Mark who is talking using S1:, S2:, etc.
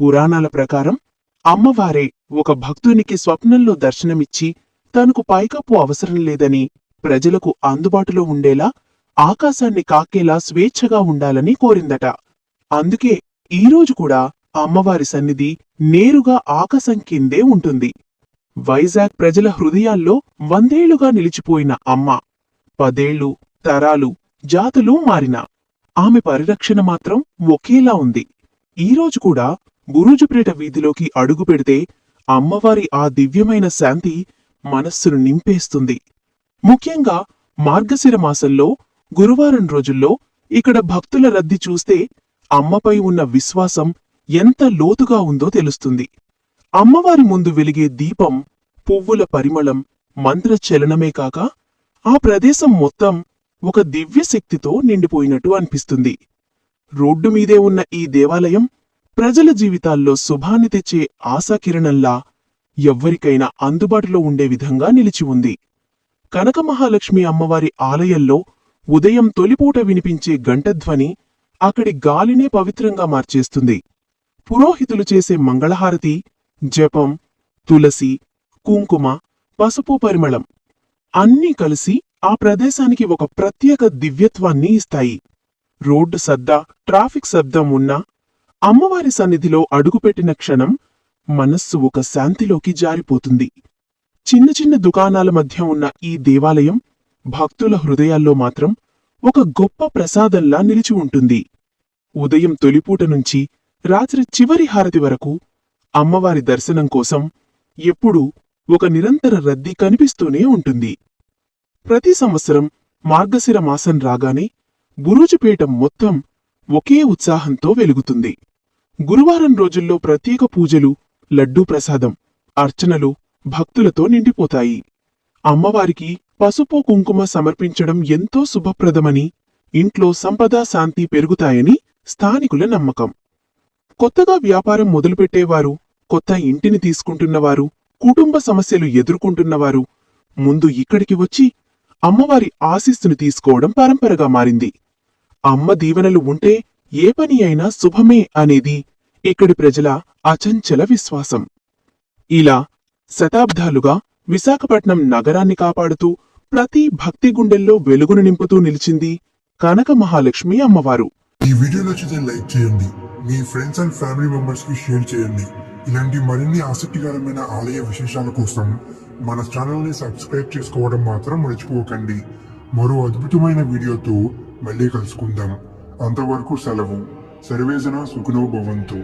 S1: పురాణాల ప్రకారం అమ్మవారే ఒక భక్తునికి స్వప్నంలో దర్శనమిచ్చి తనకు పైకప్పు అవసరం లేదని ప్రజలకు అందుబాటులో ఉండేలా ఆకాశాన్ని కాకేలా స్వేచ్ఛగా ఉండాలని కోరిందట. అందుకే ఈరోజు కూడా అమ్మవారి సన్నిధి నేరుగా ఆకాశం కిందే ఉంటుంది. వైజాగ్ ప్రజల హృదయాల్లో వందేళ్ళుగా నిలిచిపోయిన అమ్మ పదేళ్ళు తరాలు జాతులు మారినా. ఆమె పరిరక్షణ మాత్రం ఒకేలా ఉంది. ఈరోజు కూడా బురుజుపేట వీధిలోకి అడుగు పెడితే అమ్మవారి ఆ దివ్యమైన శాంతి మనస్సును నింపేస్తుంది. ముఖ్యంగా మార్గశిర మాసంలో గురువారం రోజుల్లో ఇక్కడ భక్తుల రద్దీ చూస్తే అమ్మపై ఉన్న విశ్వాసం ఎంత లోతుగా ఉందో తెలుస్తుంది. అమ్మవారి ముందు వెలిగే దీపం పువ్వుల పరిమళం మంత్రచలనమే కాక ఆ ప్రదేశం మొత్తం ఒక దివ్యశక్తితో నిండిపోయినట్టు అనిపిస్తుంది. రోడ్డు మీదే ఉన్న ఈ దేవాలయం ప్రజల జీవితాల్లో శుభాన్ని తెచ్చే ఆశాకిరణంలా ఎవ్వరికైనా అందుబాటులో ఉండే విధంగా నిలిచి ఉంది. కనక మహాలక్ష్మి అమ్మవారి ఆలయంలో ఉదయం తొలిపూట వినిపించే గంటధ్వని అక్కడి గాలినే పవిత్రంగా మార్చేస్తుంది. పురోహితులు చేసే మంగళహారతి జపం తులసి కుంకుమ పసుపు పరిమళం అన్నీ కలిసి ఆ ప్రదేశానికి ఒక ప్రత్యేక దివ్యత్వాన్ని ఇస్తాయి. రోడ్డు సద్దా ట్రాఫిక్ శబ్దం ఉన్నా అమ్మవారి సన్నిధిలో అడుగుపెట్టిన క్షణం మనస్సు ఒక శాంతిలోకి జారిపోతుంది. చిన్న చిన్న దుకాణాల మధ్య ఉన్న ఈ దేవాలయం భక్తుల హృదయాల్లో మాత్రం ఒక గొప్ప ప్రసాదంలా నిలిచి ఉంటుంది. ఉదయం తొలిపూట నుంచి రాత్రి చివరి హారతి వరకు అమ్మవారి దర్శనం కోసం ఎప్పుడూ ఒక నిరంతర రద్దీ కనిపిస్తూనే ఉంటుంది. ప్రతి సంవత్సరం మార్గశిర మాసం రాగానే బురుజుపేట మొత్తం ఒకే ఉత్సాహంతో వెలుగుతుంది. గురువారం రోజుల్లో ప్రత్యేక పూజలు లడ్డూ ప్రసాదం అర్చనలు భక్తులతో నిండిపోతాయి. అమ్మవారికి పసుపు కుంకుమ సమర్పించడం ఎంతో శుభప్రదమని ఇంట్లో సంపద శాంతి పెరుగుతాయని స్థానికుల నమ్మకం. కొత్తగా వ్యాపారం మొదలుపెట్టేవారు కొత్త ఇంటిని తీసుకుంటున్నవారు కుటుంబ సమస్యలు ఎదుర్కొంటున్నవారు ముందు ఇక్కడికి వచ్చి అమ్మవారి ఆశీస్సును తీసుకోవడం పరంపరగా మారింది. అమ్మ దీవెనలు ఉంటే ఏ పని అయినా శుభమే అనేది ఇక్కడి ప్రజల అచంచల విశ్వాసం. ఇలా శతాబ్దాలుగా విశాఖపట్నం నగరాన్ని కాపాడుతూ ప్రతి భక్తి గుండెల్లో వెలుగును నింపుతూ నిలిచింది కనక మహాలక్ష్మి అమ్మవారు.
S2: ఈ వీడియో నచ్చితే లైక్ చేయండి. మీ ఫ్రెండ్స్ అండ్ ఫ్యామిలీ మెంబర్స్కి షేర్ చేయండి. ఇలాంటి మరిన్ని ఆసక్తికరమైన ఆలయ విశేషాల కోసం మన ఛానల్ని సబ్స్క్రైబ్ చేసుకోవడం మాత్రం మర్చిపోకండి. మరో అద్భుతమైన వీడియోతో మళ్ళీ కలుసుకుందాం. అంతవరకు సెలవు. సర్వేజన సుఖనో భవంతు.